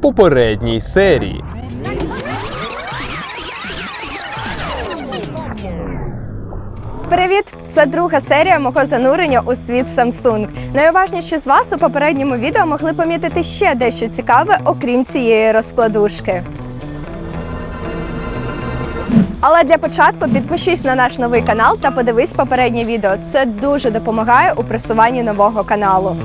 попередній серії. Привіт! Це друга серія мого занурення у світ Samsung. Найуважніші з вас у попередньому відео могли помітити ще дещо цікаве, окрім цієї розкладушки. Але для початку підпишись на наш новий канал та подивись попереднє відео. Це дуже допомагає у просуванні нового каналу.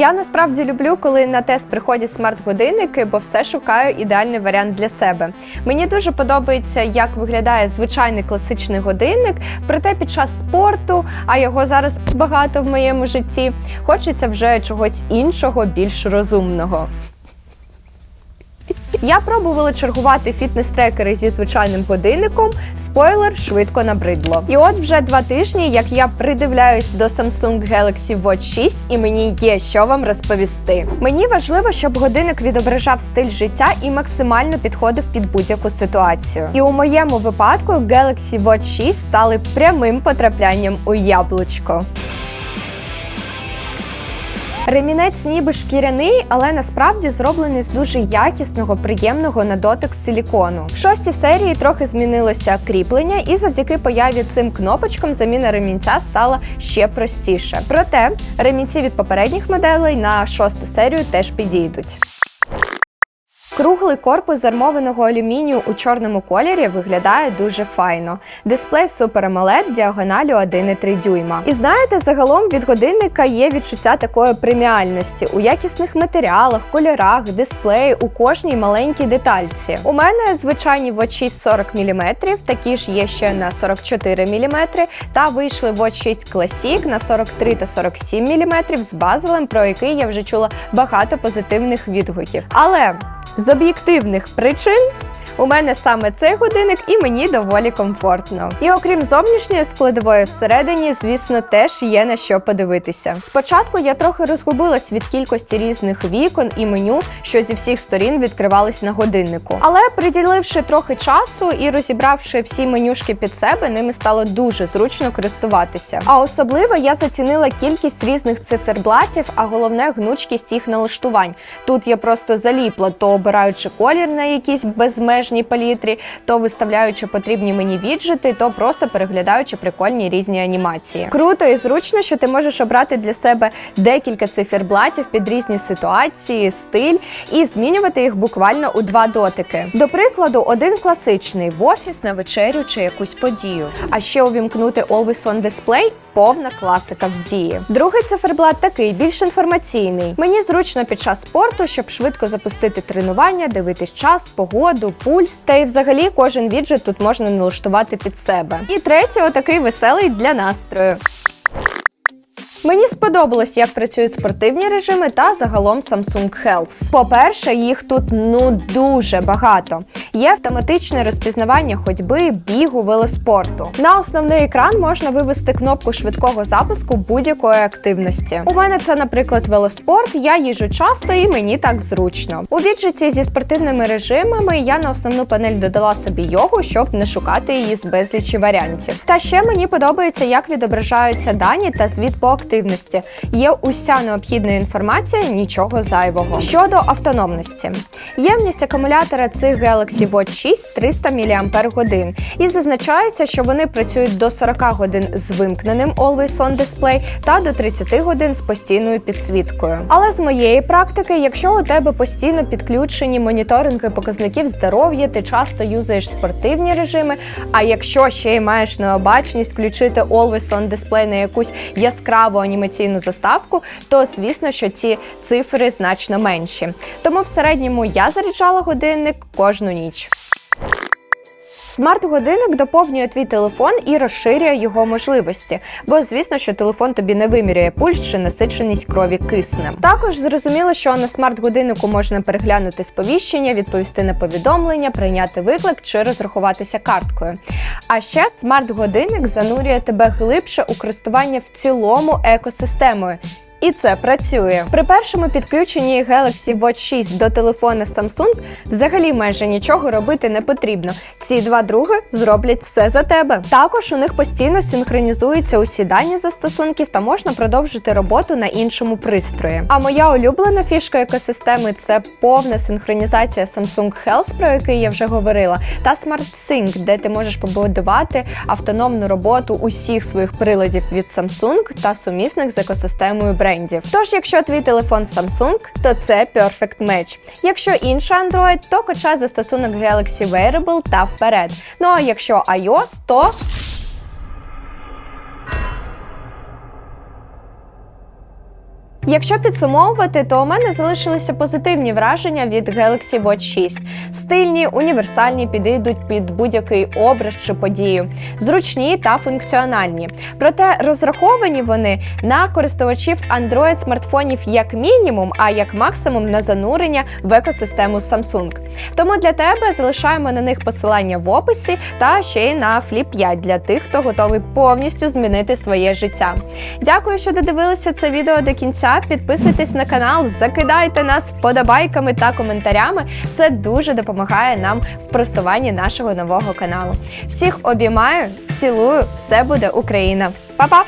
Я насправді люблю, коли на тест приходять смарт-годинники, бо все шукаю ідеальний варіант для себе. Мені дуже подобається, як виглядає звичайний класичний годинник, проте під час спорту, а його зараз багато в моєму житті, хочеться вже чогось іншого, більш розумного. Я пробувала чергувати фітнес-трекери зі звичайним годинником. Спойлер швидко набридло. І от вже два тижні, як я придивляюсь до Samsung Galaxy Watch 6, і мені є що вам розповісти. Мені важливо, щоб годинник відображав стиль життя і максимально підходив під будь-яку ситуацію. І у моєму випадку Galaxy Watch 6 стали прямим потраплянням у яблучко. Ремінець ніби шкіряний, але насправді зроблений з дуже якісного, приємного на дотик силікону. В шостій серії трохи змінилося кріплення, і завдяки появі цим кнопочкам заміна ремінця стала ще простіше. Проте ремінці від попередніх моделей на шосту серію теж підійдуть. Круглий корпус з армованого алюмінію у чорному кольорі виглядає дуже файно. Дисплей Super AMOLED діагоналю 1,3 дюйма. І знаєте, загалом від годинника є відчуття такої преміальності у якісних матеріалах, кольорах, дисплеї у кожній маленькій детальці. У мене звичайні 6 40 мм, такі ж є ще на 44 мм, та вийшли Watch 6 Classic на 43 та 47 мм з базелем, про який я вже чула багато позитивних відгуків. Але з об'єктивних причин у мене саме цей годинник і мені доволі комфортно. І окрім зовнішньої складової всередині, звісно, теж є на що подивитися. Спочатку я трохи розгубилась від кількості різних вікон і меню, що зі всіх сторін відкривались на годиннику. Але приділивши трохи часу і розібравши всі менюшки під себе, ними стало дуже зручно користуватися. А особливо я зацінила кількість різних циферблатів, а головне гнучкість їх налаштувань. Тут я просто заліпла, то обираючи колір на якійсь безмежній палітрі, то виставляючи потрібні мені віджити, то просто переглядаючи прикольні різні анімації. Круто і зручно, що ти можеш обрати для себе декілька циферблатів під різні ситуації, стиль і змінювати їх буквально у два дотики. До прикладу, один класичний в офіс на вечерю чи якусь подію. А ще увімкнути Always On Display – повна класика в дії. Другий циферблат такий більш інформаційний. Мені зручно під час спорту, щоб швидко запустити тренування, дивитись час, погоду, пульс. Та й взагалі кожен віджит тут можна налаштувати під себе. І третє, отакий веселий для настрою. Мені сподобалось, як працюють спортивні режими та загалом Samsung Health. По-перше, їх тут ну дуже багато. Є автоматичне розпізнавання ходьби, бігу, велоспорту. На основний екран можна вивести кнопку швидкого запуску будь-якої активності. У мене це, наприклад, велоспорт. Я їжу часто і мені так зручно. У віджиті зі спортивними режимами я на основну панель додала собі йогу, щоб не шукати її з безлічі варіантів. Та ще мені подобається, як відображаються дані та звіт по активності. Є уся необхідна інформація, нічого зайвого. Щодо автономності, ємність акумулятора цих Galaxy Watch 6 300 мАч. І зазначається, що вони працюють до 40 годин з вимкненим Always On Display та до 30 годин з постійною підсвіткою. Але з моєї практики, якщо у тебе постійно підключені моніторинги показників здоров'я, ти часто юзаєш спортивні режими. А якщо ще й маєш необачність включити Always On Display на якусь яскраву анімаційну заставку, то звісно, що ці цифри значно менші. Тому в середньому я заряджала годинник кожну ніч. Смарт-годинник доповнює твій телефон і розширює його можливості, бо звісно, що телефон тобі не вимірює пульс чи насиченість крові киснем. Також зрозуміло, що на смарт-годиннику можна переглянути сповіщення, відповісти на повідомлення, прийняти виклик чи розрахуватися карткою. А ще смарт-годинник занурює тебе глибше у користування в цілому екосистемою. І це працює. При першому підключенні Galaxy Watch 6 до телефона Samsung взагалі майже нічого робити не потрібно. Ці два други зроблять все за тебе. Також у них постійно синхронізуються усі дані застосунків та можна продовжити роботу на іншому пристрої. А моя улюблена фішка екосистеми це повна синхронізація Samsung Health, про який я вже говорила, та SmartSync, де ти можеш побудувати автономну роботу усіх своїх приладів від Samsung та сумісних з екосистемою брендів. Тож, якщо твій телефон Samsung, то це Perfect Match. Якщо інший Android, то хоча застосунок Galaxy Wearable та вперед. Ну а якщо iOS, то Якщо підсумовувати, то у мене залишилися позитивні враження від Galaxy Watch 6. Стильні, універсальні, підійдуть під будь-який образ чи подію, зручні та функціональні. Проте розраховані вони на користувачів Android смартфонів як мінімум, а як максимум на занурення в екосистему Samsung. Тому для тебе залишаємо на них посилання в описі та ще й на Flip 5 для тих, хто готовий повністю змінити своє життя. Дякую, що додивилися це відео до кінця. Підписуйтесь на канал, закидайте нас вподобайками та коментарями. Це дуже допомагає нам в просуванні нашого нового каналу. Всіх обіймаю, цілую, все буде Україна. Па-па!